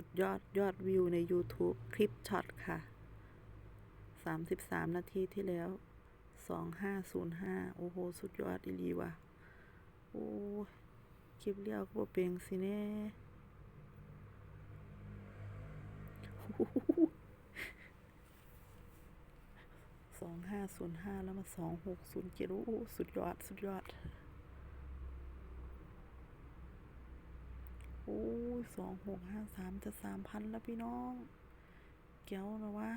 สุดยอดยอดวิวใน YouTube คลิปช็อตค่ะ 33 นาทีที่แล้ว 2505 โอ้โห สุดยอดอีลีว่ะ โอ้คลิปเลี้ยวก็บ่เป็นสิแน่สองห้าศูนย์ห้าแล้วมาสองหกศูนย์เจ็ดโอ้สุดยอด สุดยอด โอ้ สองหกห้าสามจะสามพันแล้วพี่น้อง เกี้ยวนะวะ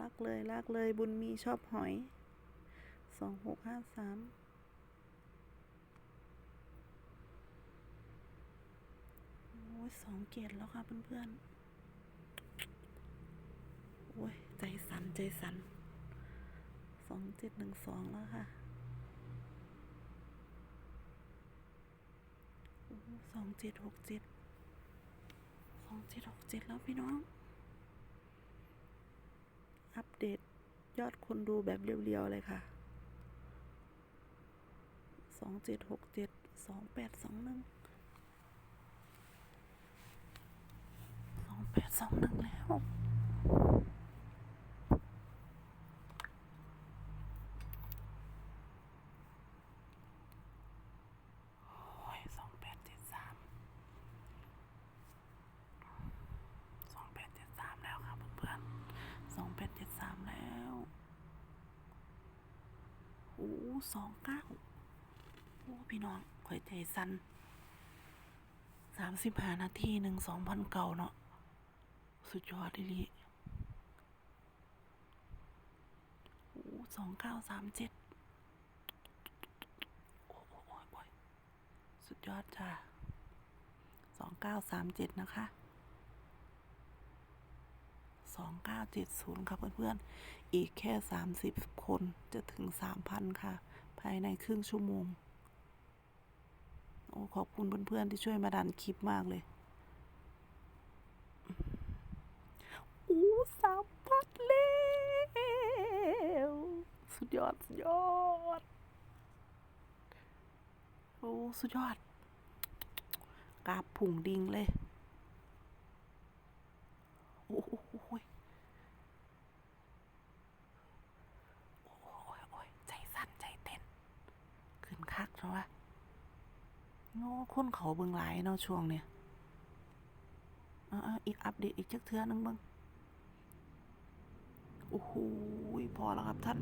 รักเลยรักเลยบุญมีชอบหอยสองหกห้าสามโอ้ยสองเกตแล้วค่ะเพื่อนๆโอ้ยใจสั่นใจสั่นสองเจ็ดหนึ่งสองแล้วค่ะ สองเจ็ดหกเจ็ดสองเจ็ดหกเจ็ดแล้วพี่น้อง อัปเดตยอดคนดูแบบเรียวๆเลยค่ะสองเจ็ดหกเจ็ดสองแปดสองหนึ่งสองแปดสองหนึ่งแล้ว โอ้ยสองแปดเจ็ดสามสองแปดเจ็ดสามแล้วครับเพื่อนๆสองแปดเจ็ดสามแล้วโอ้สองเก้าโอ้พี่น้องข่อยใจสั่นสามสิบห้านาทีหนึ่งสองพันเก่าเนาะสุดยอดดิลิโอ้สองเก้าสามเจ็ดโอ้โอ้โอ้ยสุดยอดจ้าสองเก้าสามเจ็ดนะคะ สองเก้าเจ็ดศูนย์ครับเพื่อนๆ อีกแค่สามสิบคนจะถึงสามพันค่ะ ภายในครึ่งชั่วโมง โอ้ ขอบคุณเพื่อนๆ ที่ช่วยมาดันคลิปมากเลยอู้สามพันแล้วสุดยอด สุดยอด โอ้ สุดยอดกราบผุ่งดิงเลย โอ้โหโอ้ยโอ้ยโอ้ยใจสั่นใจเต้น ขึ้นคักเนาะวะ โง่คนเขาเบิ่งหลายเนาะช่วงเนี่ยอ่าอีกอัปเดตอีกจักเทือนึงเบิ่งโอ้โหพอแล้วครับท่าน